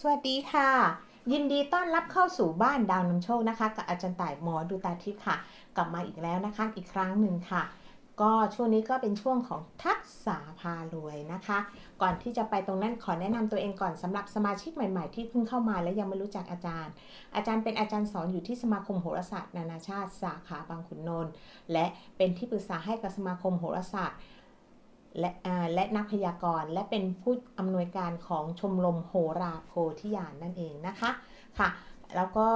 สวัสดีค่ะ ยินดีต้อนรับเข้าสู่บ้านดาวนำโชคนะคะ กับอาจารย์ต่ายหมอดูตาทิพย์ค่ะ กลับมาอีกแล้วนะคะ อีกครั้งหนึ่งค่ะ ก็ช่วงนี้ก็เป็นช่วงของทักษะพารวยนะคะ ก่อนที่จะไปตรงนั้นขอแนะนำตัวเองก่อนสำหรับสมาชิกใหม่ ๆ ที่เพิ่งเข้ามาและยังไม่รู้จักอาจารย์ อาจารย์เป็นอาจารย์สอนอยู่ที่สมาคมโหราศาสตร์นานาชาติ สาขาบางขุนนนท์และเป็นที่ปรึกษาให้กับสมาคมโหราศาสตร์ และและนักพยากรณ์ และเป็นผู้อำนวยการของชมรมโหราโพธิญาณนั่นเองนะคะค่ะ แล้วก็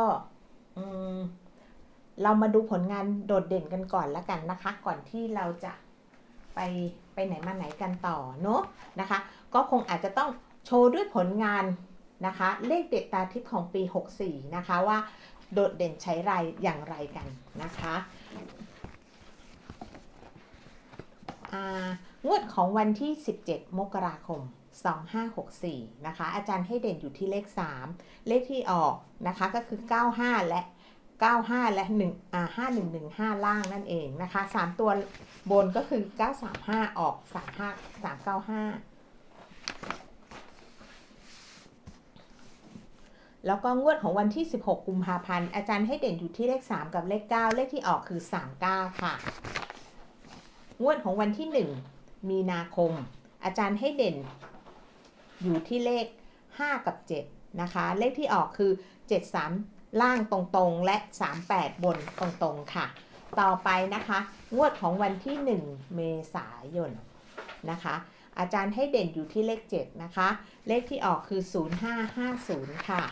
เรามาดูผลงานโดดเด่นกันก่อนแล้วกันนะคะ ก่อนที่เราจะไปไปไหนมาไหนกันต่อเนาะนะคะ ก็คงอาจจะต้องโชว์ด้วยผลงานนะคะ เลขเด็ดตาทิพย์ของปี 64 นะคะว่าโดดเด่นใช้ไรอย่างไรกันนะคะอ่า งวดของวันที่ 17 มกราคม 2564 นะคะ อาจารย์ให้เด่นอยู่ที่เลข 3 เลขที่ออกนะคะก็คือ 95 และ 95 และ1อ่า5115 ล่างนั่นเองนะคะ 3 ตัวบนก็คือ 935 ออก 35 395แล้วก็งวดของวันที่ 16 กุมภาพันธ์ อาจารย์ให้เด่นอยู่ที่เลข 3 กับเลข 9 เลขที่ออกคือ 39 ค่ะ งวดของวันที่ 1 มีนาคม อาจารย์ให้เด่น อยู่ที่เลข 5 กับ 7 นะคะ เลขที่ออกคือ 73 ล่างตรงๆ และ 38 บนตรงๆ ค่ะ ต่อไปนะคะ งวดของวันที่ 1 เมษายนนะคะ อาจารย์ให้เด่นอยู่ที่เลข 7 นะคะ เลขที่ออกคือ 0550 ค่ะ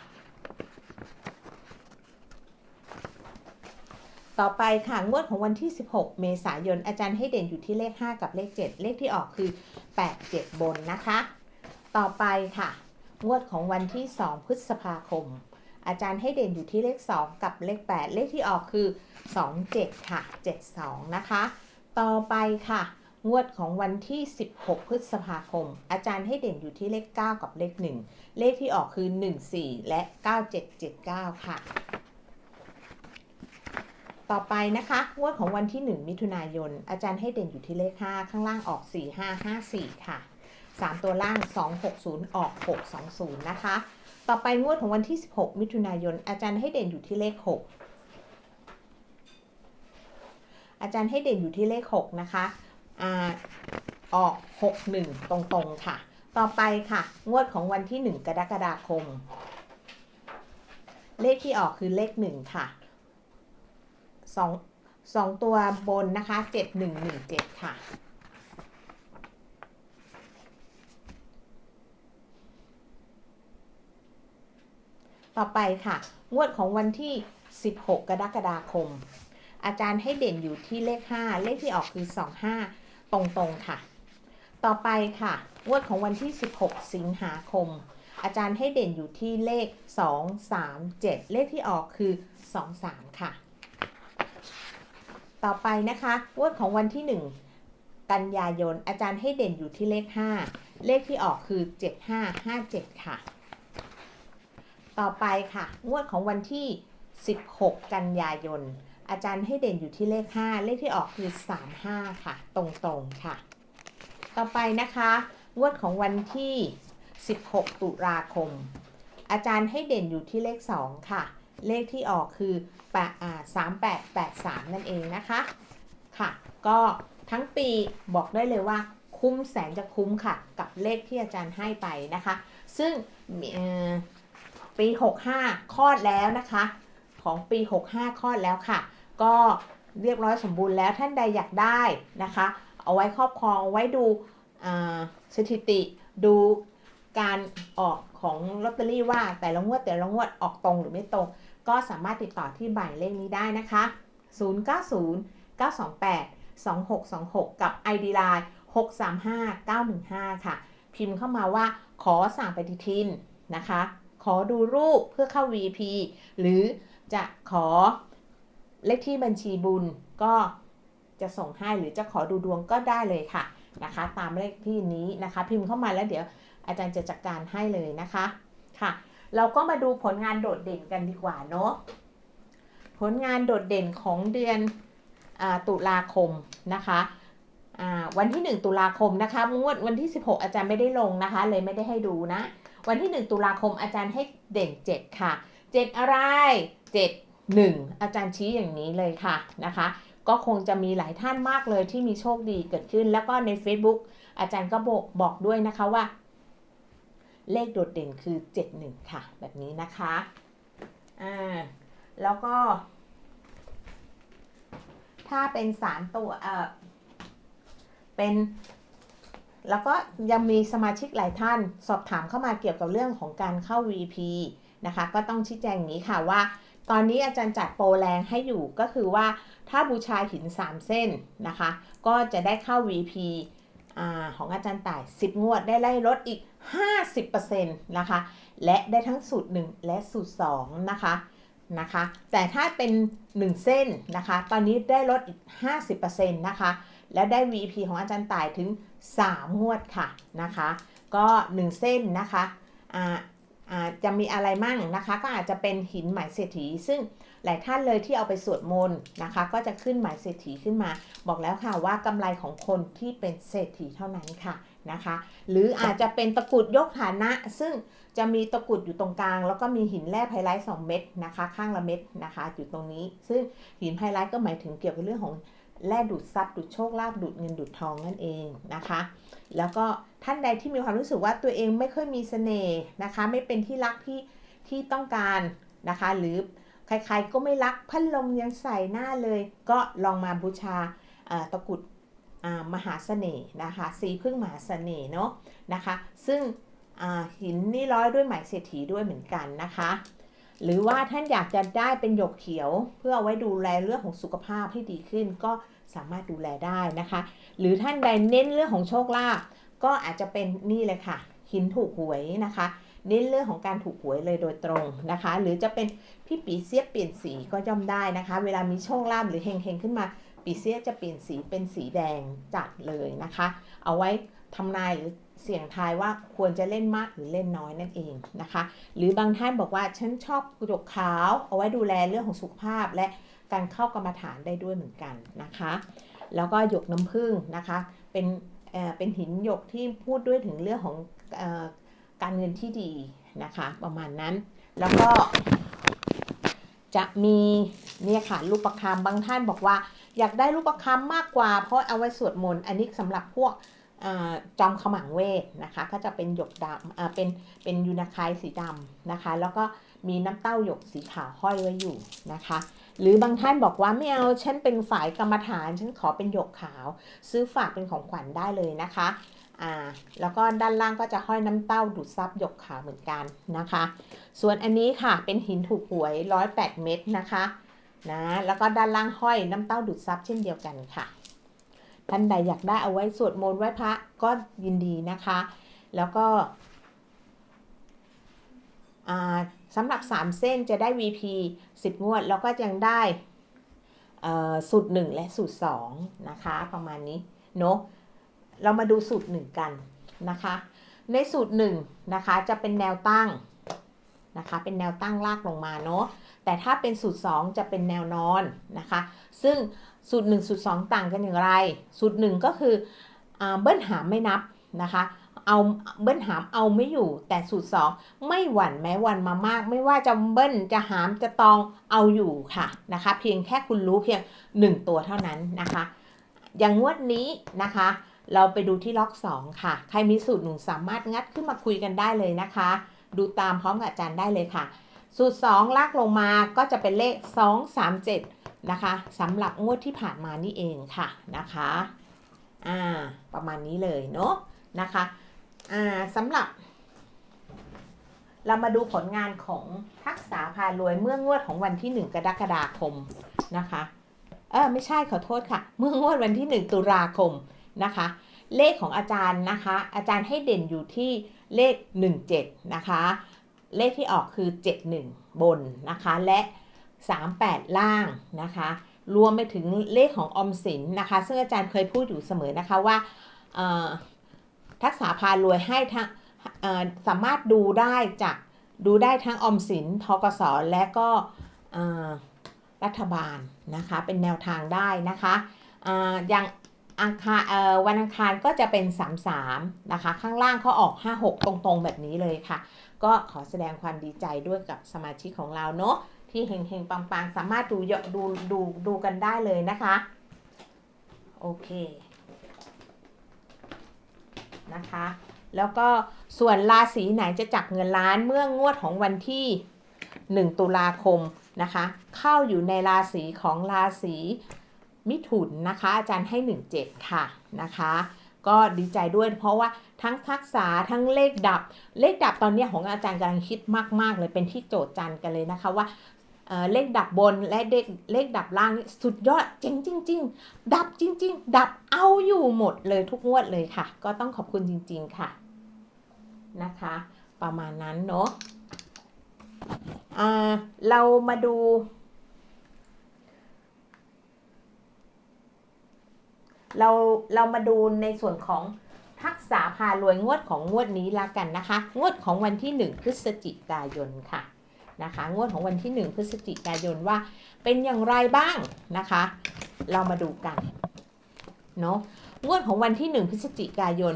ต่อไปค่ะงวดของวันที่ 16 เมษายนอาจารย์ให้เด่นอยู่ที่เลข 5 กับเลข 7 เลขที่ออกคือ 8 7 บนนะคะ ต่อไปค่ะ งวดของวันที่ 2 พฤษภาคม อาจารย์ให้เด่นอยู่ที่เลข 2 กับเลข 8 เลขที่ออกคือ 2 7 ค่ะ 72 นะคะ ต่อไปค่ะ งวดของวันที่ 16 พฤษภาคม อาจารย์ให้เด่นอยู่ที่เลข 9 กับเลข 1 เลขที่ออกคือ 14 และ 9779 ค่ะ ต่อไปนะคะงวดของวันที่ 1 มิถุนายน อาจารย์ให้เด่นอยู่ที่เลข 5 ข้างล่างออก 4554 ค่ะ 3 ตัวล่าง 260 ออก 620 นะคะ ต่อไปงวดของวันที่ 16 มิถุนายน อาจารย์ให้เด่นอยู่ที่เลข 6 อาจารย์ให้เด่นอยู่ที่เลข 6 นะคะอ่าออก 61 ตรงๆ ค่ะ ต่อไปค่ะ งวดของวันที่ 1 กรกฎาคม เลขที่ออกคือเลข 1 ค่ะ สองสองตัวบนนะคะเจ็ดหนึ่งหนึ่งเจ็ดค่ะ ต่อไปค่ะ งวดของวันที่ 16 กรกฎาคม อาจารย์ให้เด่นอยู่ที่เลข 5 เลขที่ออกคือ 25 ตรงๆค่ะ ต่อไปค่ะ งวดของวันที่ 16 สิงหาคม อาจารย์ให้เด่นอยู่ที่เลข 2 3 7 เลขที่ออกคือ 23 ค่ะ ต่อไปนะคะงวดของวันที่ 1 กันยายน อาจารย์ให้เด่นอยู่ที่เลข 5 เลขที่ออกคือ 7557 ค่ะ ต่อไปค่ะ งวดของวันที่ 16 กันยายน อาจารย์ให้เด่นอยู่ที่เลข 5 เลขที่ออกคือ 35 ค่ะ ตรงๆค่ะ ต่อไปนะคะ งวดของวันที่ 16 ตุลาคม อาจารย์ให้เด่นอยู่ที่เลข 2 ค่ะ เลขที่ออกคือแปดอ่า3883 นั่นเองนะคะ ค่ะ ก็ทั้งปีบอกได้เลยว่าคุ้มแสนจะคุ้มค่ะ กับเลขที่อาจารย์ให้ไปนะคะ ซึ่งปี 65 คลอดแล้วนะคะ ของปี 65 คลอดแล้วค่ะ ก็เรียบร้อยสมบูรณ์แล้วท่านใดอยากได้นะคะ เอาไว้ครอบครองเอาไว้ดูสถิติดูการออกของลอตเตอรี่ว่าแต่ละงวดแต่ละงวดออกตรงหรือไม่ตรง ก็สามารถติดต่อที่บ่ายเลขนี้ได้นะคะ 090 928 2626 กับ ID Line 635 915 ค่ะ พิมพ์เข้ามาว่าขอสั่งปฏิทินนะคะ ขอดูรูปเพื่อเข้า VP หรือจะขอเลขที่บัญชีบุญก็จะส่งให้หรือจะขอดูดวงก็ได้เลยค่ะนะคะ ตามเลขที่นี้นะคะ พิมพ์เข้ามาแล้วเดี๋ยวอาจารย์จะจัดการให้เลยนะคะค่ะ เราก็มาดูผลงานโดดเด่นกันดีกว่าเนาะผลงานโดดเด่นของเดือนอตุลาคมนะคะวันที่ 1 ตุลาคมนะคะงวดวันที่ 16 อาจารย์ไม่ได้ลงนะคะ เลยไม่ได้ให้ดูนะ วันที่ 1 ตุลาคมอาจารย์ให้เด่น 7 ค่ะ 7 อะไร 7 1 อาจารย์ชี้อย่างนี้เลยค่ะนะคะ ก็คงจะมีหลายท่านมากเลยที่มีโชคดีเกิดขึ้น แล้วก็ใน Facebook อาจารย์ก็บอกบอกด้วยนะคะว่า เลขโดดเด่นคือ 71 ค่ะ แบบนี้นะคะ อ่า แล้วก็ ถ้าเป็น 3 ตัว เอ่อ เป็น แล้วก็ยังมีสมาชิกหลายท่าน สอบถามเข้ามาเกี่ยวกับเรื่องของการเข้า VP นะคะ ก็ต้องชี้แจงอย่างนี้ค่ะว่า ตอนนี้อาจารย์จัดโปรแรงให้อยู่ก็คือว่าถ้าบูชาหิน 3 เส้นนะคะ ก็จะได้เข้า VP ของอาจารย์ต่าย 10 งวดได้ไล่ลดอีก 50%นะคะ และได้ทั้งสูตร 1 และสูตร 2 นะคะนะคะ แต่ถ้าเป็น 1 เส้นนะคะ ตอนนี้ได้ลดอีก 50%นะคะ และได้ VP ของอาจารย์ต่ายถึง 3 งวดค่ะนะคะ ก็ 1 เส้นนะคะอ่าอ่าจะมีอะไรมั่งนะคะ ก็อาจจะเป็นหินหมายเศรษฐีซึ่ง หลายท่านเลยที่เอาไปสวดมนต์นะคะ ก็จะขึ้นหมายเศรษฐีขึ้นมา บอกแล้วค่ะว่ากำไรของคนที่เป็นเศรษฐีเท่านั้นค่ะนะคะ หรืออาจจะเป็นตะกุดยกฐานะ ซึ่งจะมีตะกุดอยู่ตรงกลาง แล้วก็มีหินแร่ไฮไลท์2เม็ดนะคะ ข้างละเม็ดนะคะอยู่ตรงนี้ ซึ่งหินไฮไลท์ก็หมายถึงเกี่ยวกับเรื่องของแร่ดูดซับดูดโชคลาภดูดเงินดูดทองนั่นเองนะคะ แล้วก็ท่านใดที่มีความรู้สึกว่าตัวเองไม่ค่อยมีเสน่ห์นะคะ ไม่เป็นที่รักที่ที่ต้องการนะคะ หรือ ใครๆก็ไม่รักพัดลมยังใส่หน้าเลย ก็ลองมาบูชาตะกุดมหาเสน่ห์นะคะสีพึ่งมหาเสน่ห์เนาะนะคะ ซึ่งหินนี่ร้อยด้วยไหมเศรษฐีด้วยเหมือนกันนะคะ หรือว่าท่านอยากจะได้เป็นหยกเขียว เพื่อเอาไว้ดูแลเรื่องของสุขภาพให้ดีขึ้น ก็สามารถดูแลได้นะคะ หรือท่านใดเน้นเรื่องของโชคลาภก็อาจจะเป็นนี่เลยค่ะ หินถูกหวยนะคะ เน้นเรื่องของการถูกหวยเลยโดยตรงนะคะ หรือจะเป็นพี่ปีเสียเปลี่ยนสีก็ย่อมได้นะคะ เวลามีโชคลาภหรือเฮงๆขึ้นมา ปีเสียจะเปลี่ยนสีเป็นสีแดงจัดเลยนะคะ เอาไว้ทำนายหรือเสี่ยงทายว่าควรจะเล่นมากหรือเล่นน้อยนั่นเองนะคะ หรือบางท่านบอกว่าฉันชอบกระจกขาว เอาไว้ดูแลเรื่องของสุขภาพและการเข้ากรรมฐานได้ด้วยเหมือนกันนะคะ แล้วก็หยกน้ำผึ้งนะคะ เป็นเป็นหินหยกที่พูดด้วยถึงเรื่องของ การเงินที่ดีนะคะ ประมาณนั้น แล้วก็ จะมีเนี่ยค่ะรูปประคำบางท่านบอกว่า อยากได้รูปประคำมากกว่า เพราะเอาไว้สวดมนต์อันนี้สำหรับพวกอจอมขมังเวทนะคะ ก็จะเป็นหยกดำเป็นเป็นยูนาคายสีดำนะคะ แล้วก็มีน้ำเต้าหยกสีขาวห้อยไว้อยู่นะคะ หรือบางท่านบอกว่าไม่เอาฉันเป็นฝ่ายกรรมฐาน ฉันขอเป็นหยกขาว ซื้อฝากเป็นของขวัญได้เลยนะคะ อ่าแล้วก็ด้านล่างก็จะห้อยน้ำเต้าดูดซับหยกขาวเหมือนกันนะคะ ส่วนอันนี้ค่ะเป็นหินถูกหวย 108 เม็ดนะคะนะแล้วก็ด้านล่างห้อยน้ำเต้าดูดซับเช่นเดียวกันค่ะ ท่านใดอยากได้เอาไว้สวดมนต์ไหว้พระก็ยินดีนะคะ แล้วก็สำหรับ 3 เส้นจะได้ VP 10 งวด แล้วก็ยังได้สูตร 1 และสูตร 2 นะคะ ประมาณนี้เนาะ เรามาดูสูตร1กันนะคะ ในสูตร1นะคะจะเป็นแนวตั้งนะคะ เป็นแนวตั้งลากลงมาเนาะแต่ถ้าเป็นสูตร 2 จะเป็นแนวนอนนะคะ ซึ่งสูตร 1 สูตร 2 ต่างกันอย่างไร สูตร 1 ก็คืออเบิ้ลหามไม่นับนะคะเอาเบิ้ลหามเอาไม่อยู่แต่สูตร 2 ไม่หวั่นแม้วันมามาก ไม่ว่าจะเบิ้ลจะหามจะตองเอาอยู่ค่ะนะคะ เพียงแค่คุณรู้เพียง 1 ตัวเท่านั้นนะคะ อย่างงวดนี้นะคะ เราไปดูที่ล็อก 2 ค่ะ ใครมีสูตรหนึ่งสามารถงัดขึ้นมาคุยกันได้เลยนะคะ ดูตามพร้อมกับอาจารย์ได้เลยค่ะ สูตร 2 ลากลงมาก็จะเป็นเลข 2 3 7 นะคะสำหรับงวดที่ผ่านมานี่เองค่ะนะคะอ่าประมาณนี้เลยเนาะนะคะอ่าสำหรับ เรามาดูผลงานของทักษาพารวยเมื่องวดของวันที่ 1 กรกฎาคมนะคะเออไม่ใช่ขอโทษค่ะ เมื่องวดวันที่ 1 ตุลาคม นะคะ เลขของอาจารย์นะคะ อาจารย์ให้เด่นอยู่ที่เลข 17 นะคะ เลขที่ออกคือ 71 บนนะคะ และ 38 ล่างนะคะ รวมไปถึงเลขของออมสินนะคะ ซึ่งอาจารย์เคยพูดอยู่เสมอนะคะว่าทักษะพารวยให้ทั้งสามารถดูได้จากดูได้ทั้งออมสินทกสและก็รัฐบาลนะคะ เป็นแนวทางได้นะคะออย่าง อังคารวันอังคารก็จะเป็น 33 นะคะ ข้างล่างเขาออก 56 ตรงๆ แบบนี้เลยค่ะ ก็ขอแสดงความดีใจด้วยกับสมาชิกของเราเนาะที่เฮงๆ ปังๆ สามารถดูเยอะดูดูดูกันได้เลยนะคะ โอเคนะคะ แล้วก็ส่วนราศีไหนจะจับเงินล้านเมื่องวดของวันที่ 1 ตุลาคมนะคะ เข้าอยู่ในราศีของราศี มิถุนนะคะ อาจารย์ให้ 17 ค่ะนะคะก็ดีใจด้วยเพราะว่าทั้งทักษะทั้งเลขดับ เลขดับตอนนี้ของอาจารย์กำลังคิดมาก ๆ เลยเป็นที่โจทย์จันกันเลยนะคะว่าเอ่อเลขดับบนและเลขเลขดับล่างนี่สุดยอดเจ๋งจริง ๆ ดับจริง ๆ ดับเอาอยู่หมดเลยทุกงวดเลยค่ะ ก็ต้องขอบคุณจริง ๆ ค่ะนะคะ ประมาณนั้นเนาะอ่าเรามาดู เราเรามาดูในส่วนของทักษะพารวยงวดของงวดนี้ละกันนะคะ งวดของวันที่ 1 พฤศจิกายนค่ะนะคะงวดของวันที่ 1 พฤศจิกายนว่าเป็นอย่างไรบ้างนะคะ เรามาดูกันเนาะงวดของวันที่ 1 พฤศจิกายน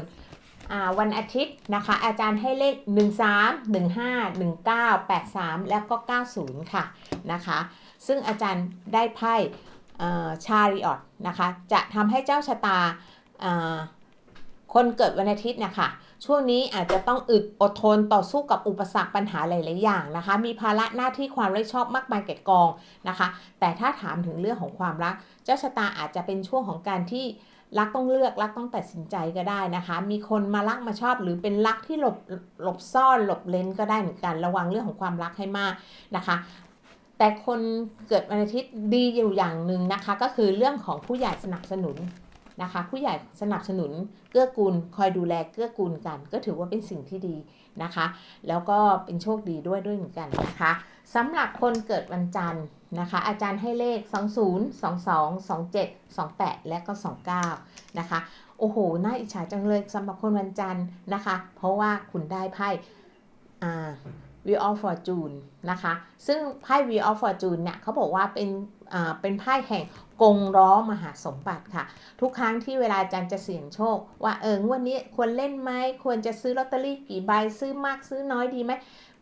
วันอาทิตย์นะคะ อาจารย์ให้เลข 1 3 1 5 1 9 8 3 แล้วก็ 90 ค่ะนะคะ ซึ่งอาจารย์ได้ไพ่ ชาริออตนะคะจะทำให้เจ้าชะตาคนเกิดวันอาทิตย์นะคะช่วงนี้อาจจะต้องอึดอดทนต่อสู้กับอุปสรรคปัญหาหลาย ๆ อย่างนะคะ มีภาระหน้าที่ความรับผิดชอบมากมายแก่กองนะคะ แต่ถ้าถามถึงเรื่องของความรัก เจ้าชะตาอาจจะเป็นช่วงของการที่รักต้องเลือกรักต้องตัดสินใจก็ได้นะคะ มีคนมารักมาชอบหรือเป็นรักที่หลบหลบซ่อนหลบเลนก็ได้เหมือนกันระวังเรื่องของความรักให้มากนะคะ แต่คนเกิดวันอาทิตย์ดีอยู่อย่างหนึ่งนะคะ ก็คือเรื่องของผู้ใหญ่สนับสนุนนะคะ ผู้ใหญ่สนับสนุนเกื้อกูลคอยดูแลเกื้อกูลกัน ก็ถือว่าเป็นสิ่งที่ดีนะคะ แล้วก็เป็นโชคดีด้วยด้วยเหมือนกันนะคะสำหรับคนเกิดวันจันทร์นะคะ อาจารย์ให้เลข 20 22 27 28 และก็ 29 นะคะ โอ้โห น่าอิจฉาจังเลยสำหรับคนวันจันทร์นะคะ เพราะว่าคุณได้ไพ่อ่า Wheel of Fortune นะคะ ซึ่งไพ่ Wheel of Fortune เนี่ยเขาบอกว่าเป็นเป็นไพ่แห่งกงล้อมหาสมบัติค่ะ ทุกครั้งที่เวลาอาจารย์จะเสี่ยงโชค ว่าเอองวดนี้ควรเล่นไหมควรจะซื้อลอตเตอรี่กี่ใบซื้อมากซื้อน้อยดีไหม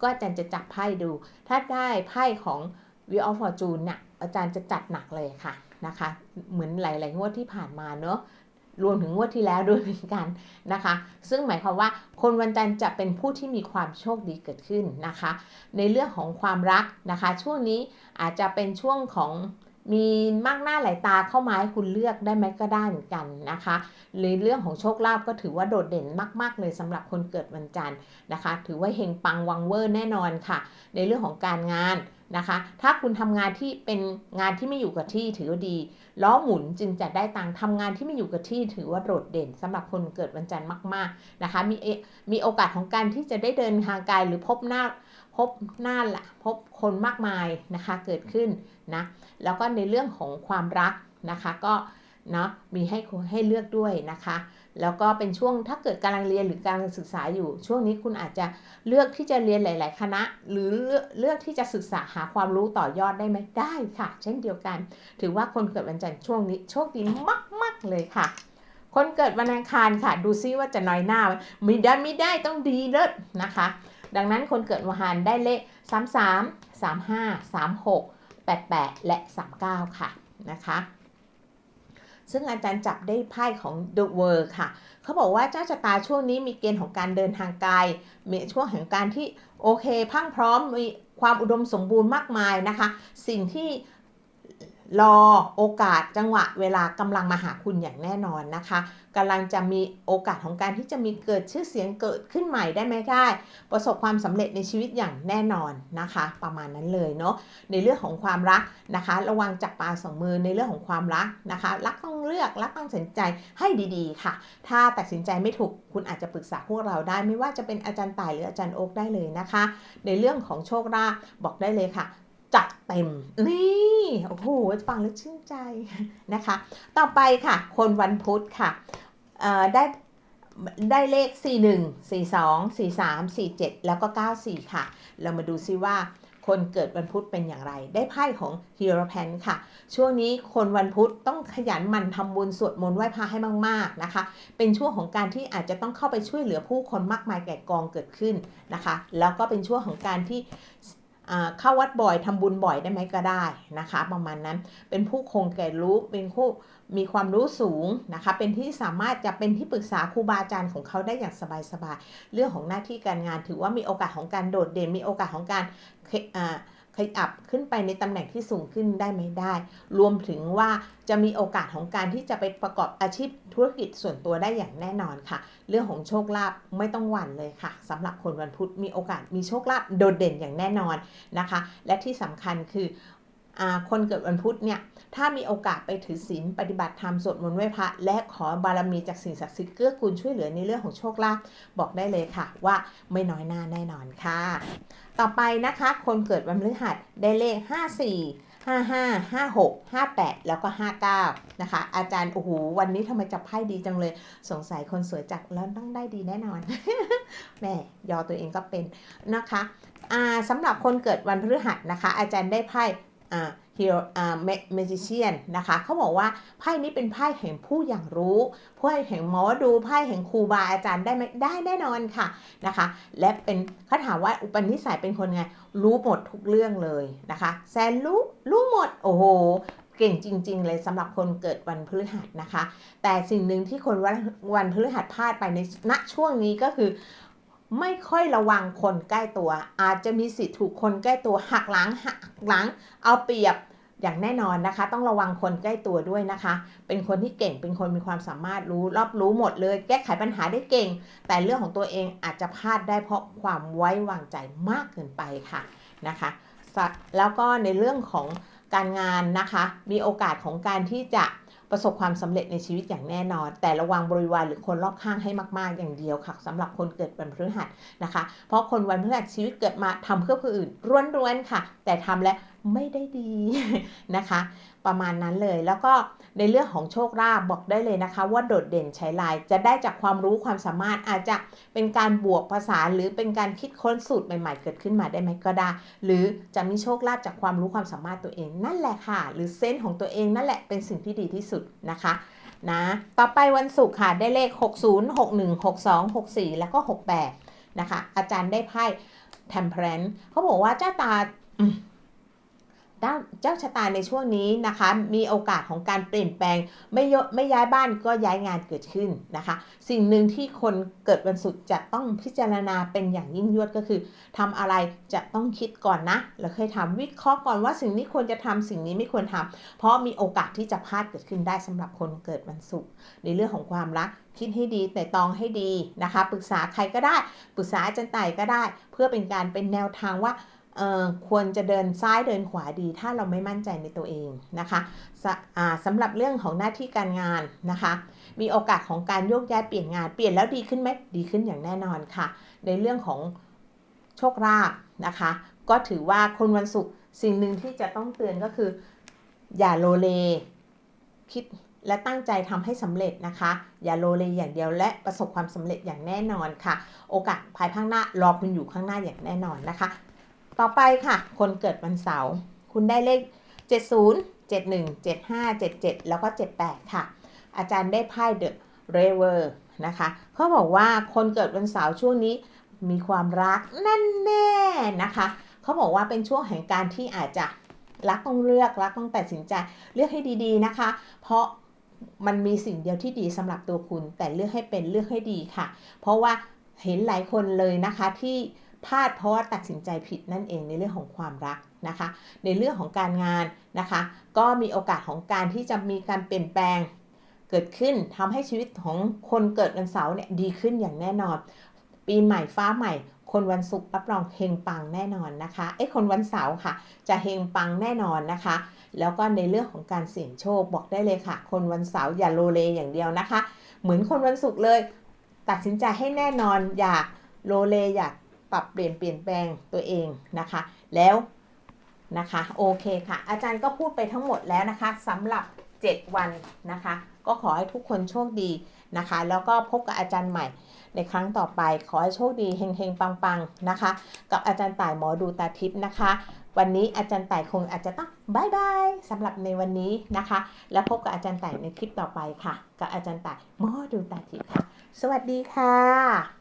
ก็อาจารย์จะจับไพ่ดู ถ้าได้ไพ่ของ Wheel of Fortune เนี่ยอาจารย์จะจัดหนักเลยค่ะนะคะ เหมือนหลาย ๆ งวดที่ผ่านมาเนอะ รวมถึงงวดที่แล้วด้วยเหมือนกันนะคะ ซึ่งหมายความว่าคนวันจันทร์จะเป็นผู้ที่มีความโชคดีเกิดขึ้นนะคะ ในเรื่องของความรักนะคะ ช่วงนี้อาจจะเป็นช่วงของมีมากหน้าหลายตาเข้ามาให้คุณเลือกได้ไหมก็ได้เหมือนกันนะคะหรือเรื่องของโชคลาภก็ถือว่าโดดเด่นมาก ๆ เลยสำหรับคนเกิดวันจันทร์นะคะ ถือว่าเฮงปังวังเวอร์แน่นอนค่ะ ในเรื่องของการงาน นะคะ ถ้าคุณทำงานที่เป็นงานที่ไม่อยู่กับที่ถือว่าดี ล้อหมุนจึงจะได้ตังค์ทำงานที่ไม่อยู่กับที่ถือว่าโดดเด่นสำหรับคนเกิดวันจันทร์มาก ๆนะคะ มีมีโอกาสของการที่จะได้เดินทางไกลหรือพบหน้าพบหน้าละพบคนมากมายนะคะเกิดขึ้นนะแล้วก็ในเรื่องของความรักนะคะก็เนาะมีให้ให้เลือกด้วยนะคะ แล้วก็เป็นช่วงถ้าเกิดกำลังเรียนหรือกำลังศึกษาอยู่ ช่วงนี้คุณอาจจะเลือกที่จะเรียนหลาย ๆ คณะ หรือเลือกที่จะศึกษาหาความรู้ต่อยอดได้ไหมได้ค่ะ เช่นเดียวกัน ถือว่าคนเกิดวันจันทร์ช่วงนี้โชคดีมาก ๆ เลยค่ะ คนเกิดวันอังคารค่ะ ดูซิว่าจะน้อยหน้าไม่ได้ไม่ได้ต้องดีเลิศนะคะ ดังนั้นคนเกิดวันอังคารได้เลข 33 35 36 88 และ 39 ค่ะนะคะ ซึ่งอาจารย์จับได้ไพ่ของ The World ค่ะ เขาบอกว่าเจ้าชะตาช่วงนี้มีเกณฑ์ของการเดินทางไกลมีช่วงแห่งการที่โอเคพังพร้อมมีความอุดมสมบูรณ์มากมายนะคะ สิ่งที่ รอโอกาสจังหวะเวลากำลังมาหาคุณอย่างแน่นอนนะคะกำลังจะมีโอกาสของการที่จะมีเกิดชื่อเสียงเกิดขึ้นใหม่ได้ไหมได้ ประสบความสำเร็จในชีวิตอย่างแน่นอนนะคะ ประมาณนั้นเลยเนาะในเรื่องของความรักนะคะ ระวังจับปลาสองมือในเรื่องของความรักนะคะ รักต้องเลือกรักต้องตัดสินใจให้ดีๆ ค่ะ ถ้าตัดสินใจไม่ถูกคุณอาจจะปรึกษาพวกเราได้ ไม่ว่าจะเป็นอาจารย์ต่ายหรืออาจารย์โอ๊กได้เลยนะคะ ในเรื่องของโชคลาภบอกได้เลยค่ะ จัดเต็ม นี่โอ้โหฟังแล้วชื่นใจนะคะ ต่อไปค่ะ คนวันพุธค่ะได้ได้เลข 41 42 43 47 แล้วก็ 94 ค่ะ เรามาดูซิว่าคนเกิดวันพุธเป็นอย่างไร ได้ไพ่ของฮีโรแพนค่ะ ช่วงนี้คนวันพุธต้องขยันหมั่นทำบุญสวดมนต์ไหว้พระให้มาก ๆนะคะ เป็นช่วงของการที่อาจจะต้องเข้าไปช่วยเหลือผู้คนมากมายแก่กองเกิดขึ้นนะคะ แล้วก็เป็นช่วงของการที่ เข้าวัดบ่อยทำบุญบ่อยได้ไหมก็ได้นะคะ ประมาณนั้นเป็นผู้คงแก่รู้เป็นผู้มีความรู้สูงนะคะ เป็นที่สามารถจะเป็นที่ปรึกษาครูบาอาจารย์ของเขาได้อย่างสบายๆเรื่องของหน้าที่การงานถือว่ามีโอกาสของการโดดเด่นมีโอกาสของการอ่า ขยับขึ้นไปในตำแหน่งที่สูงขึ้นได้ไหมได้ รวมถึงว่าจะมีโอกาสของการที่จะไปประกอบอาชีพธุรกิจส่วนตัวได้อย่างแน่นอนค่ะ เรื่องของโชคลาภไม่ต้องหวั่นเลยค่ะสำหรับคนวันพุธมีโอกาสมีโชคลาภโดดเด่นอย่างแน่นอนนะคะ และที่สำคัญคือ คนเกิดวันพุธเนี่ย ถ้ามีโอกาสไปถือศีลปฏิบัติธรรมสวดมนต์ไหว้พระ และขอบารมีจากสิ่งศักดิ์สิทธิ์เกื้อกูลช่วยเหลือในเรื่องของโชคลาภบอกได้เลยค่ะ ว่าไม่น้อยหน้าแน่นอนค่ะ ต่อไปนะคะ คนเกิดวันพฤหัสได้เลข 54 55 56 58 แล้วก็ 59 นะคะ อาจารย์โอ้โหวันนี้ทำไมจับไพ่ดีจังเลย สงสัยคนสวยจักแล้วต้องได้ดีแน่นอนแม่ยอตัวเองก็เป็นนะคะอ่าสำหรับคนเกิดวันพฤหัสนะคะ อาจารย์ได้ไพ่ อ่า hero อ่า magician นะคะเขาบอกว่าไพ่นี้เป็นไพ่แห่งผู้อย่างรู้ไพ่แห่งหมอดูไพ่แห่งครูบาอาจารย์ได้ไหมได้แน่นอนค่ะนะคะ และเป็นเขาถามว่าอุปนิสัยเป็นคนไง รู้หมดทุกเรื่องเลยนะคะแซนรู้รู้หมดโอ้โหเก่งจริง ๆ เลยสำหรับคนเกิดวันพฤหัสนะคะ แต่สิ่งหนึ่งที่คนวันวันพฤหัสพลาดไปในณช่วงนี้ก็คือ ไม่ค่อยระวังคนใกล้ตัว อาจจะมีสิทธิ์ถูกคนใกล้ตัวหักหลังหักหลัง เอาเปรียบอย่างแน่นอนนะคะ ต้องระวังคนใกล้ตัวด้วยนะคะ เป็นคนที่เก่งเป็นคนมีความสามารถรู้รอบรู้หมดเลย แก้ไขปัญหาได้เก่ง แต่เรื่องของตัวเองอาจจะพลาดได้เพราะความไว้วางใจมากเกินไปค่ะนะคะสะแล้วก็ในเรื่องของการงานนะคะ มีโอกาสของการที่จะ ประสบความสำเร็จในชีวิตอย่างแน่นอน แต่ระวังบริวารหรือคนรอบข้างให้มาก ๆ อย่างเดียวค่ะสำหรับคนเกิดวันพฤหัสนะคะ เพราะคนวันพฤหัสชีวิตเกิดมาทำเพื่อผู้อื่นร้วนๆค่ะ แต่ทำแล้ว ไม่ได้ดีนะคะ ประมาณนั้นเลยแล้วก็ในเรื่องของโชคลาภบอกได้เลยนะคะ ว่าโดดเด่นใช้ลายจะได้จากความรู้ความสามารถอาจจะเป็นการบวกภาษาหรือเป็นการคิดค้นสูตรใหม่ๆ เกิดขึ้นมาได้ไหมก็ได้ หรือจะมีโชคลาภจากความรู้ความสามารถตัวเองนั่นแหละค่ะ หรือเซนส์ของตัวเองนั่นแหละเป็นสิ่งที่ดีที่สุดนะคะนะต่อไปวันศุกร์ค่ะได้เลข 60 61 62 64 แล้วก็ 68 นะคะ อาจารย์ได้ไพ่ temperance เขาบอกว่าเจ้าตา เจ้าชะตาในช่วงนี้นะคะ มีโอกาสของการเปลี่ยนแปลง ไม่ยไม่ย้ายบ้านก็ย้ายงานเกิดขึ้นนะคะ สิ่งหนึ่งที่คนเกิดวันศุกร์จะต้องพิจารณาเป็นอย่างยิ่งยวดก็คือทำอะไรจะต้องคิดก่อนนะแล้วค่อยทำวิเคราะห์ก่อนว่าสิ่งนี้ควรจะทำสิ่งนี้ไม่ควรทำเพราะมีโอกาสที่จะพลาดเกิดขึ้นได้สำหรับคนเกิดวันศุกร์ในเรื่องของความรักคิดให้ดีแต่ตองให้ดีนะคะ ปรึกษาใครก็ได้ ปรึกษาอาจารย์ไต่ก็ได้ เพื่อเป็นการเป็นแนวทางว่า ควรจะเดินซ้ายเดินขวาดี ถ้าเราไม่มั่นใจในตัวเองนะคะสะสำหรับเรื่องของหน้าที่การงานนะคะ มีโอกาสของการโยกย้ายเปลี่ยนงานเปลี่ยนแล้วดีขึ้นไหมดีขึ้นอย่างแน่นอนค่ะ ในเรื่องของโชคลาภนะคะ ก็ถือว่าคนวันศุกร์สิ่งหนึ่งที่จะต้องเตือนก็คือ อย่าโลเล คิดและตั้งใจทำให้สำเร็จนะคะ อย่าโลเลอย่างเดียวและประสบความสำเร็จอย่างแน่นอนค่ะ โอกาสภายข้างหน้ารอคุณอยู่ข้างหน้าอย่างแน่นอนนะคะ ต่อไปค่ะ คนเกิดวันเสาร์คุณได้เลข 70 71 75 77 แล้วก็ 78 ค่ะ อาจารย์ได้ไพ่เดอะเรเวอร์นะคะเขาบอกว่าคนเกิดวันเสาร์ช่วงนี้มีความรักแน่แน่ๆนะคะเขาบอกว่าเป็นช่วงแห่งการที่อาจจะรักต้องเลือกรักต้องตัดสินใจเลือกให้ดีๆนะคะ เพราะมันมีสิ่งเดียวที่ดีสำหรับตัวคุณ แต่เลือกให้เป็นเลือกให้ดีค่ะ เพราะว่าเห็นหลายคนเลยนะคะที่ พลาดเพราะว่าตัดสินใจผิดนั่นเองในเรื่องของความรักนะคะ ในเรื่องของการงานนะคะ ก็มีโอกาสของการที่จะมีการเปลี่ยนแปลงเกิดขึ้นทำให้ชีวิตของคนเกิดวันเสาร์เนี่ยดีขึ้นอย่างแน่นอน ปีใหม่ฟ้าใหม่ คนวันศุกร์รับรองเฮงปังแน่นอนนะคะเอ้คนวันเสาร์ค่ะ จะเฮงปังแน่นอนนะคะ แล้วก็ในเรื่องของการเสี่ยงโชคบอกได้เลยค่ะ คนวันเสาร์อย่าโลเลอย่างเดียวนะคะ เหมือนคนวันศุกร์เลย ตัดสินใจให้แน่นอนอย่าโลเลอย่า ปรับเปลี่ยนเปลี่ยนแปลงตัวเองนะคะ แล้วนะคะโอเคค่ะ อาจารย์ก็พูดไปทั้งหมดแล้วนะคะสำหรับ 7 วันนะคะ ก็ขอให้ทุกคนโชคดีนะคะ แล้วก็พบกับอาจารย์ใหม่ในครั้งต่อไปขอให้โชคดีเฮงๆ ปังๆนะคะ กับอาจารย์ต่ายหมอดูตาทิพย์นะคะ วันนี้อาจารย์ต่ายคงอาจจะต้องบายบายสำหรับในวันนี้นะคะ แล้วพบกับอาจารย์ต่ายในคลิปต่อไปค่ะ กับอาจารย์ต่ายหมอดูตาทิพย์ค่ะ สวัสดีค่ะ